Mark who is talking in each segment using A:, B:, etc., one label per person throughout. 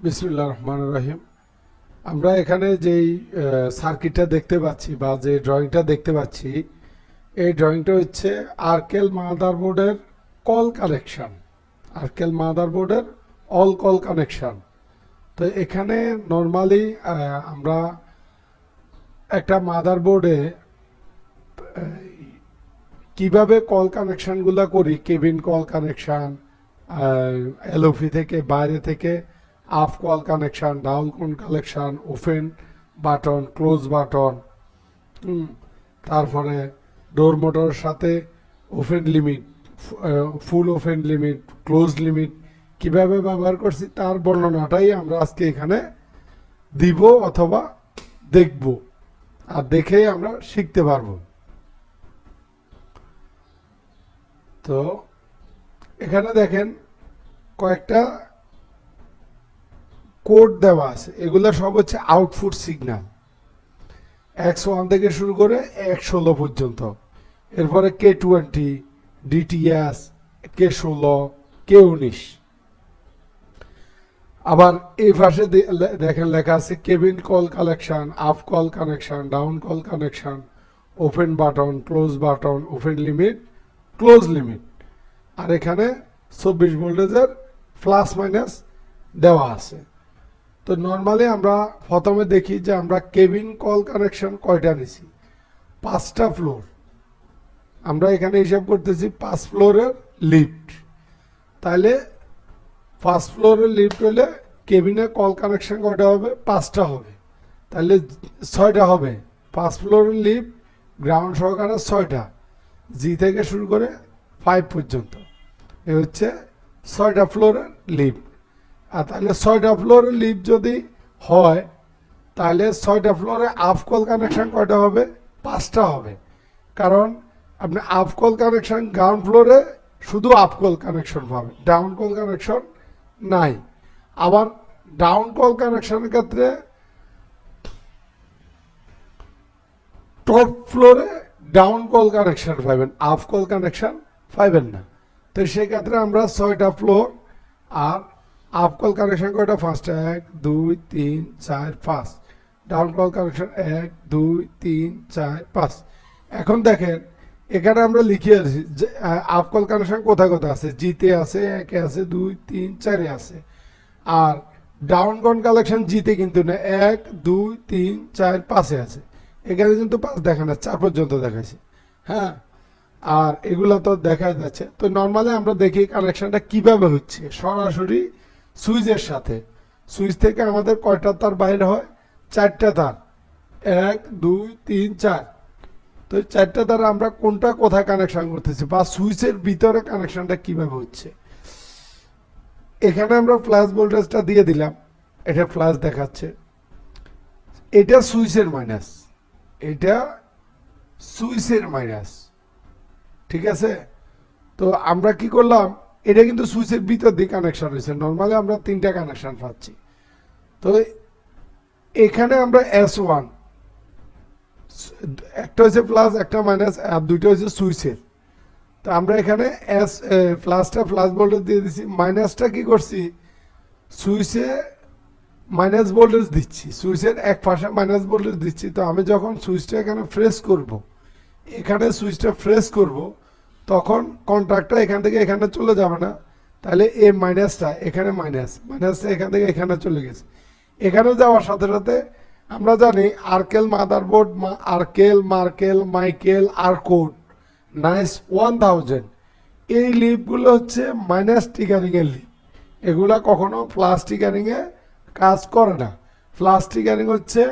A: বিসমুল্লাহ রহমান রহিম। আমরা এখানে যেই সার্কিটটা দেখতে পাচ্ছি বা যে ড্রয়িংটা দেখতে পাচ্ছি, এই ড্রয়িংটা হচ্ছে আর্কেল মাদারবোর্ডের কল কানেকশন আর্কেল মাদারবোর্ডের অল কল কানেকশন তো এখানে নর্মালি আমরা একটা মাদারবোর্ডে কীভাবে কল কানেকশনগুলো করি? কেবিন কল কানেকশন এলওপি থেকে, বাইরে থেকে up call connection down call connection open button close button তারপরে ডোর মোটরের সাথে open limit full open limit close limit কীভাবে ব্যবহার করছি তার বর্ণনাটাই আমরা আজকে এখানে দিব অথবা দেখব। আর দেখেই আমরা শিখতে পারব। তো, এখানে দেখেন কয়েকটা কোড দেওয়া আছে। এগুলো সব হচ্ছে আউটপুট সিগন্যাল একশো ওয়ান থেকে শুরু করে ষোলো পর্যন্ত। এরপরে কে টোয়েন্টি ডিটিএস কে ষোলো কে উনিশ। আবার এই পাশে দেখেন লেখা আছে cabin call collection up call connection down call connection open button close button open limit close limit আর এখানে চব্বিশ ভোল্টেজের প্লাস মাইনাস দেওয়া আছে। তো নর্মালি আমরা প্রথমে দেখি যে আমরা কেবিন কল কানেকশন কয়টা নিছি? পাঁচটা ফ্লোর আমরা এখানে হিসাব করতেছি পাঁচ ফ্লোরের লিফট তাহলে ফার্স্ট ফ্লোরের লিফট হলে কেবিনে কল কানেকশন কয়টা হবে? পাঁচটা হবে। তাহলে ছয়টা হবে। পাঁচ ফ্লোরের লিফট গ্রাউন্ড সহকারে ছয়টা। জি থেকে শুরু করে ফাইভ পর্যন্ত। এ হচ্ছে ছয়টা ফ্লোরের লিফট আর তাহলে ছয়টা ফ্লোরে লিফট যদি হয়, তাহলে ছয়টা ফ্লোরে আপ কল কানেকশন কয়টা হবে? পাঁচটা হবে। কারণ আপনি আপ কল কানেকশন গ্রাউন্ড ফ্লোরে শুধু আপ কল কানেকশন পাবেন ডাউন কল কানেকশন নাই। আবার ডাউন কল কানেকশনের ক্ষেত্রে টপ ফ্লোরে ডাউন কল কানেকশন পাবেন আপ কল কানেকশন পাবেন না। তো সেক্ষেত্রে আমরা ছয়টা ফ্লোর আর আপ কল কানেকশন কয়টা ফার্স্ট এক দুই তিন চার পাঁচ ডাউন কল কানেকশন এক দুই তিন চার পাঁচ এখন দেখেন, এখানে আমরা লিখে আছি যে আপ কল কানেকশন কোথায় কোথায় আছে? জিতে আছে, একে আছে, দুই, তিন, চারে আছে। আর ডাউন কল কালেকশন জিতে কিন্তু না, এক, দুই, তিন, চার, পাঁচে আছে। এখানে কিন্তু পাঁচ দেখা না, চার পর্যন্ত দেখাচ্ছে হ্যাঁ? আর এগুলো তো দেখা যাচ্ছে। তো নর্মালি আমরা দেখি কানেকশনটা কীভাবে হচ্ছে? সরাসরি সুইচের সাথে। সুইচ থেকে আমাদের কয়টা তার বাইরে হয়? চারটা তার। এক, দুই, তিন, চার। তো চারটা তার আমরা কোনটা কোথায় কানেকশন করতেছি বা সুইচের ভিতরে কানেকশনটা কীভাবে হচ্ছে? এখানে আমরা ফ্ল্যাশ ভোল্টেজটা দিয়ে দিলাম। এটা ফ্ল্যাশ দেখাচ্ছে। এটা সুইচের মাইনাস এটা সুইচের মাইনাস ঠিক আছে? তো আমরা কি করলাম? এটা কিন্তু সুইচের ভিতর দিয়ে কানেকশন হয়েছে। নর্মালি আমরা তিনটা কানেকশন পাচ্ছি। তো এখানে আমরা এস ওয়ান একটা হচ্ছে প্লাস একটা মাইনাস আর দুইটা হচ্ছে সুইচের। তো আমরা এখানে এস প্লাসটা প্লাস ভোল্টেজ দিয়ে দিচ্ছি মাইনাসটা কি করছি? সুইচে মাইনাস ভোল্টেজ দিচ্ছি। সুইচের এক পাশে মাইনাস ভোল্টেজ দিচ্ছি। তো আমি যখন সুইচটা এখানে ফ্রেশ করব, এখানে সুইচটা ফ্রেশ করব তখন কন্ট্রাক্টটা এখান থেকে এখানে চলে যাবে না। তাহলে এ মাইনাসটা এখানে মাইনাস, মাইনাসটা এখান থেকে এখানে চলে গেছে। এখানে যাওয়ার সাথে সাথে আমরা জানি Arkel motherboard Arkel Merkel Michael Arcode Nice one thousand এই লিপগুলো হচ্ছে মাইনাস টিকারিংয়ের লিপ এগুলা কখনো প্লাস টিকারিং এ কাজ করে না। প্লাস টিকারিং হচ্ছে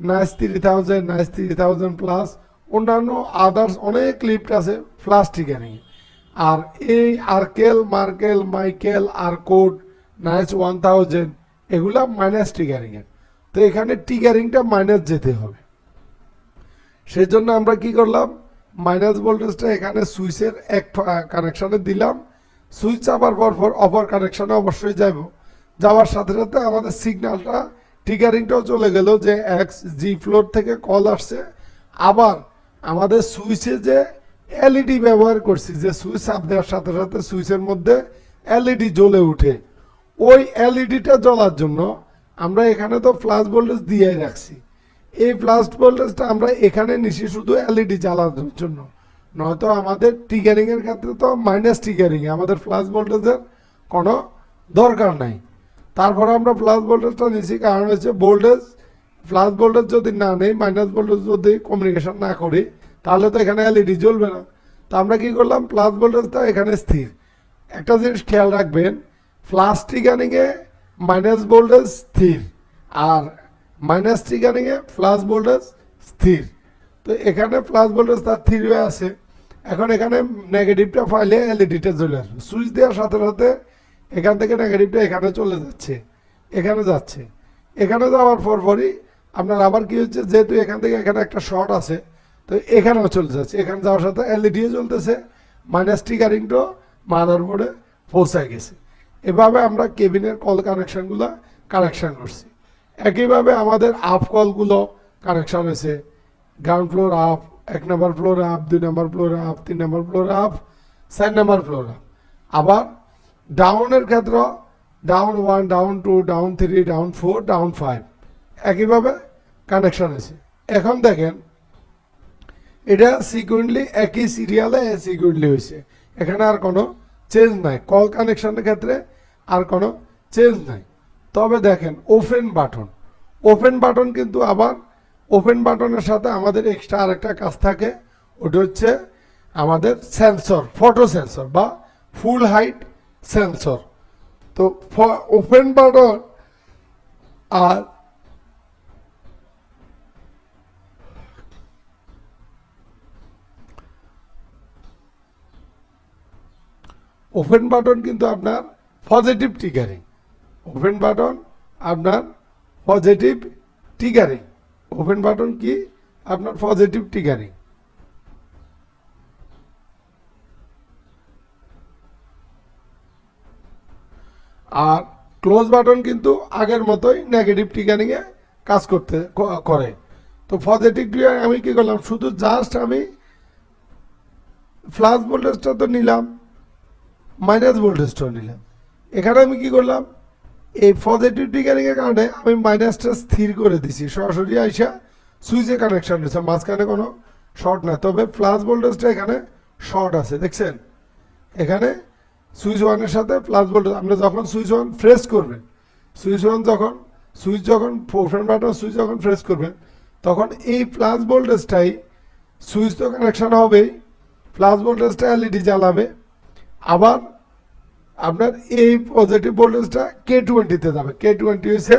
A: Nice three thousand Nice three thousand plus অন্যান্য আদার্স অনেক লিফট আছে প্লাস টিকারিং আর এই Arkel Merkel Michael Arcode Nice one thousand এগুলা মাইনাস টিকারিং এর। তো এখানে টিকারিংটা মাইনাস যেতে হবে। সেই জন্য আমরা কি করলাম? মাইনাস ভোল্টেজটা এখানে সুইচের এক কানেকশানে দিলাম। সুইচ চাপার পর পর অপর কানেকশানে অবশ্যই যাব যাওয়ার সাথে সাথে আমাদের সিগন্যালটা টিগারিংটাও চলে গেল যে এক্স জি ফ্লোর থেকে কল আসছে। আবার আমাদের সুইচে যে এলইডি ব্যবহার করছি, যে সুইচ চাপ দেওয়ার সাথে সাথে সুইচের মধ্যে এলইডি জ্বলে উঠে। ওই এলইডিটা জ্বলার জন্য আমরা এখানে তো ফ্লাশ ভোল্টেজ দিয়ে রাখছি। এই ফ্লাশ ভোল্টেজটা আমরা এখানে নিছি শুধু এলইডি জ্বালানোর জন্য। নয়তো আমাদের টিগারিং এর ক্ষেত্রে তো মাইনাস টিগারিং আমাদের ফ্লাশ ভোল্টেজের কোনো দরকার নাই। তারপরে আমরা প্লাস ভোল্টেজটা নিছি, কারণ হচ্ছে ভোল্টেজ প্লাস ভোল্টেজ যদি না নেই মাইনাস ভোল্টেজ যদি কমিউনিকেশন না করি, তাহলে তো এখানে এলইডি জ্বলবে না। তো আমরা কি করলাম? প্লাস ভোল্টেজটা এখানে স্থির। একটা জিনিস খেয়াল রাখবেন প্লাস টিগানিংয়ে মাইনাস ভোল্টেজ স্থির আর মাইনাস টিগানিংয়ে প্লাস ভোল্টেজ স্থির। তো এখানে প্লাস ভোল্টেজ তার স্থির হয়ে আছে। এখন এখানে নেগেটিভটা ফাইলে এলইডিটা চলে আসবে। সুইচ দেওয়ার সাথে সাথে এখান থেকে নেগেটিভটা এখানে চলে যাচ্ছে, এখানে যাচ্ছে। এখানে যাওয়ার পর পরই আপনার আবার কি হচ্ছে যেহেতু এখান থেকে এখানে একটা শর্ট আছে, তো এখানেও চলে যাচ্ছে। এখানে যাওয়ার সাথে এলইডিও চলতেছে মাইনাস টিকারিংটাও মাদার বোর্ডে পৌঁছায় গেছে। এভাবে আমরা কেবিনের কল কানেকশনগুলো কানেকশান করছি। একইভাবে আমাদের আপ কলগুলো কানেকশান হয়েছে। গ্রাউন্ড ফ্লোর আপ এক নম্বর ফ্লোর আপ দুই নম্বর ফ্লোর আপ তিন নম্বর ফ্লোর আপ চার নম্বর ফ্লোর আপ আবার ডাউনের ক্ষেত্র down one down two down three down four down five একইভাবে কানেকশন আছে। এখন দেখেন, এটা সিকুয়েন্টলি একই সিরিয়ালে সিকুয়েন্টলি হয়েছে। এখানে আর কোনো চেঞ্জ নাই। কল কানেকশনের ক্ষেত্রে আর কোনো চেঞ্জ নাই। তবে দেখেন ওপেন বাটন ওপেন বাটন কিন্তু আবার ওপেন বাটনের সাথে আমাদের এক্সট্রা আরেকটা কাজ থাকে। ওটা হচ্ছে আমাদের সেন্সর ফটো সেন্সর বা ফুল হাইট সেন্সর তো ওপেন বাটন আর ওপেন বাটন কিন্তু আপনার পজিটিভ টিকারিং ওপেন বাটন আপনার পজিটিভ টিকারিং ওপেন বাটন কি? আপনার পজিটিভ টিকারিং আর ক্লোজ বাটন কিন্তু আগের মতোই নেগেটিভ টিকারিংয়ে কাজ করতে করে। তো পজিটিভ টিকারিং আমি কি করলাম? শুধু জাস্ট আমি ফ্লাশ ভোল্টেজটা তো নিলাম। মাইনাস ভোল্টেজটাও নিলাম। এখানে আমি কি করলাম? এই পজিটিভ টিকারিং এর কারণে আমি মাইনাসটা স্থির করে দিছি। সরাসরি আইসা সুইচে কানেকশন হয়েছে মাঝখানে কোনো শর্ট না তবে প্লাস ভোল্টেজটা এখানে শর্ট আছে। দেখছেন? এখানে সুইচ ওয়ানের সাথে প্লাস ভোল্টেজ আপনি যখন সুইচ ওয়ান ফ্রেশ করবেন সুইচ ওয়ান যখন সুইচ যখন ফোন বাটন সুইচ যখন ফ্রেশ করবেন, তখন এই প্লাস ভোল্টেজটাই সুইচ তো কানেকশন হবেই। প্লাস ভোল্টেজটা এলইডি জ্বালাবে। আবার আপনার এই পজিটিভ ভোল্টেজটা কে টোয়েন্টিতে যাবে। কে টোয়েন্টি হচ্ছে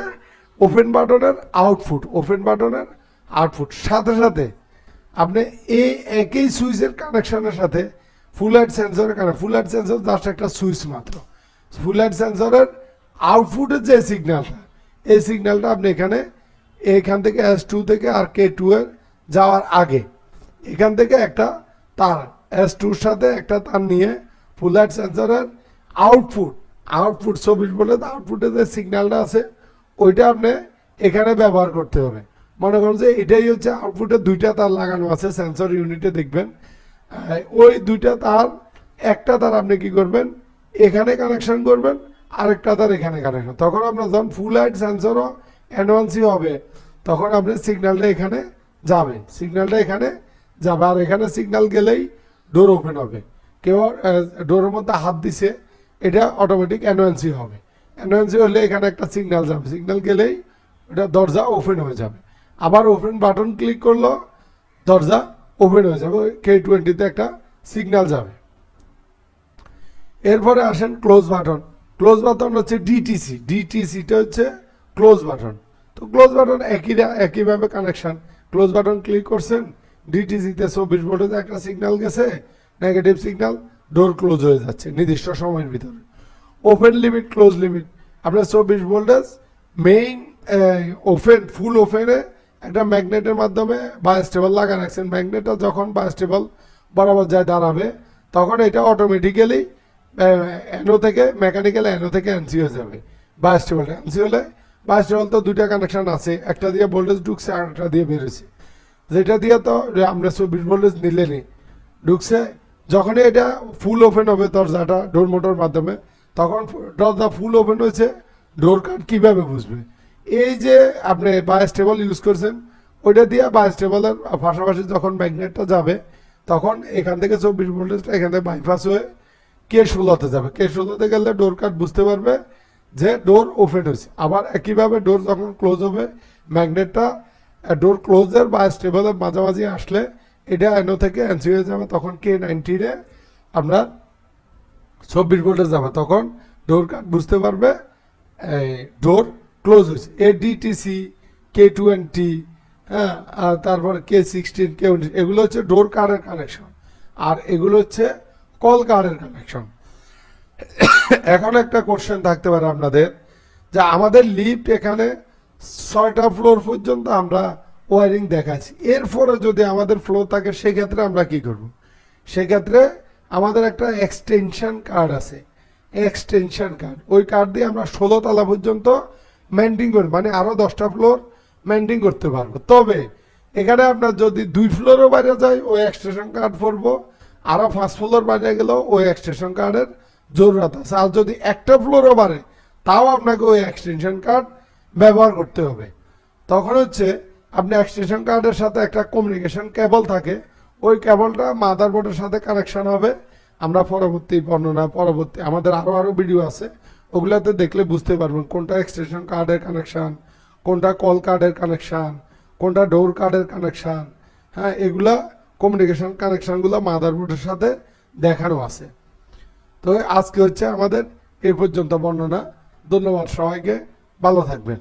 A: ওপেন বাটনের আউটপুট ওপেন বাটনের আউটপুট সাথে সাথে আপনি এই একই সুইচের কানেকশনের সাথে ফুল লাইট সেন্সরের কারণে ফুল লাইট সেন্সর জাস্ট একটা সুইচ মাত্র। ফুল লাইট সেন্সরের আউটপুটের যে সিগন্যালটা এই সিগন্যালটা আপনি এখানে এখান থেকে এস টু থেকে আর কে টু এর যাওয়ার আগে এখান থেকে একটা তার এস টুর সাথে একটা তার নিয়ে ফুল লাইট সেন্সরের আউটপুট আউটপুট চব্বিশ বলে আউটপুটে যে সিগন্যালটা আছে, ওইটা আপনি এখানে ব্যবহার করতে হবে। মনে করুন যে এটাই হচ্ছে আউটপুটে দুইটা তার লাগানো আছে সেন্সর ইউনিটে দেখবেন। ওই দুইটা তার, একটা তার আপনি কি করবেন? এখানে কানেকশন করবেন, আরেকটা তার এখানে কানেকশন তখন আপনার যখন ফুল লাইট সেন্সরও অ্যাডভান্সি হবে, তখন আপনার সিগন্যালটা এখানে যাবে। সিগন্যালটা এখানে যাবে, আর এখানে সিগন্যাল গেলেই ডোর ওপেন হবে। কেউ ডোরের মধ্যে হাত দিছে এটা অটোমেটিক অ্যানুয়েন্সি হবে। অ্যানুয়েন্সি হলে এখানে একটা সিগন্যাল যাবে। সিগন্যাল গেলেই এটা দরজা ওপেন হয়ে যাবে। আবার ওপেন বাটন ক্লিক করল, দরজা ওপেন হয়ে যাবে। কে টোয়েন্টিতে একটা সিগন্যাল যাবে। এরপরে আসেন ক্লোজ বাটন ক্লোজ বাটন হচ্ছে ডিটিসি ডিটিসিটা হচ্ছে ক্লোজ বাটন তো ক্লোজ বাটন একই একইভাবে কানেকশন ক্লোজ বাটন ক্লিক করছেন ডিটিসিতে চব্বিশ ভোল্টেজ একটা সিগন্যাল গেছে নেগেটিভ সিগন্যাল ডোর ক্লোজ হয়ে যাচ্ছে, নির্দিষ্ট সময়ের ভিতরে। ওপেন লিমিট ক্লোজ লিমিট আপনার চব্বিশ ভোল্টেজ মেইন ওপেন ফুল ওপেনে একটা ম্যাগনেটের মাধ্যমে বায়োস্টেবল লাগা রাখছেন। ম্যাগনেটটা যখন বায়োস্টেবল বরাবর যায় দাঁড়াবে, তখন এটা অটোমেটিক্যালি এনো থেকে মেকানিক্যাল এনো থেকে এনসি হয়ে যাবে। বায়োস্টেবল এনসি হলে বায়োস্টেবল তো দুইটা কানেকশন আছে, একটা দিয়ে ভোল্টেজ ঢুকছে আর একটা দিয়ে বেরোছে যেটা দিয়ে তো আমরা চব্বিশ ভোল্টেজ নিলেনি ঢুকছে যখনই এটা ফুল ওপেন হবে দরজাটা ডোর মোটর মাধ্যমে, তখন দরজা ফুল ওপেন হয়েছে ডোর কার্ড কীভাবে বুঝবে? এই যে আপনি বায়োস্টেবল ইউজ করছেন, ওইটা দিয়ে বায়োস্টেবলের পাশাপাশি যখন ম্যাগনেটটা যাবে, তখন এখান থেকে চব্বিশ ভোল্টেজটা এখান থেকে বাইপাস হয়ে কে ষোলোতে যাবে। কে ষোলোতে গেলে ডোর কার্ড বুঝতে পারবে যে ডোর ওপেন হয়েছে। আবার একইভাবে ডোর যখন ক্লোজ হবে ম্যাগনেটটা ডোর ক্লোজের বা স্টেবলের মাঝামাঝি আসলে এটা এনো থেকে এনসি হয়ে যাবে, তখন কে নাইনটিনে আমরা চব্বিশ ভোল্টে যাবে, তখন ডোর কার্ড বুঝতে পারবে ডোর ক্লোজ হয়েছে। এ ডিটিসি কে টোয়েন্টি হ্যাঁ আর তারপর কে সিক্সটিন কে এগুলো হচ্ছে ডোর কার্ডের কানেকশন আর এগুলো হচ্ছে কল কার্ডের কানেকশন এখন একটা কোশ্চেন থাকতে পারে আপনাদের, যে আমাদের লিফট এখানে ছয়টা ফ্লোর পর্যন্ত আমরা ওয়ারিং দেখাচ্ছি। এরপরে যদি আমাদের ফ্লোর থাকে, সেক্ষেত্রে আমরা কি করব? সেক্ষেত্রে আমাদের একটা এক্সটেনশন কার্ড আছে। এক্সটেনশন কার্ড ওই কার্ড দিয়ে আমরা ষোলো তলা পর্যন্ত মেনটেন করি মানে আরও দশটা ফ্লোর মেনটেন করতে পারব। তবে এখানে আপনার যদি দুই ফ্লোরও বাইরে যায় ওই এক্সটেনশন কার্ড পড়ব আরও পাঁচ ফ্লোর বাইরে গেলেও ওই এক্সটেনশন কার্ডের জরুরত আছে। আর যদি একটা ফ্লোরও বাড়ে, তাও আপনাকে ওই এক্সটেনশন কার্ড ব্যবহার করতে হবে। তখন হচ্ছে আপনি এক্সটেনশন কার্ডের সাথে একটা কমিউনিকেশন কেবল থাকে। ওই কেবলটা মাদারবোর্ডের সাথে কানেকশন হবে। আমরা পরবর্তী বর্ণনা, পরবর্তী আমাদের আরও আরও ভিডিও আছে। ওগুলাতে দেখলে বুঝতে পারবেন কোনটা এক্সটেনশন কার্ডের কানেকশান কোনটা কল কার্ডের কানেকশান কোনটা ডোর কার্ডের কানেকশান হ্যাঁ এগুলা কমিউনিকেশন কানেকশনগুলো মাদারবোর্ডের সাথে দেখানো আছে। তো আজকে হচ্ছে আমাদের এই পর্যন্ত বর্ণনা। ধন্যবাদ সবাইকে। ভালো থাকবেন।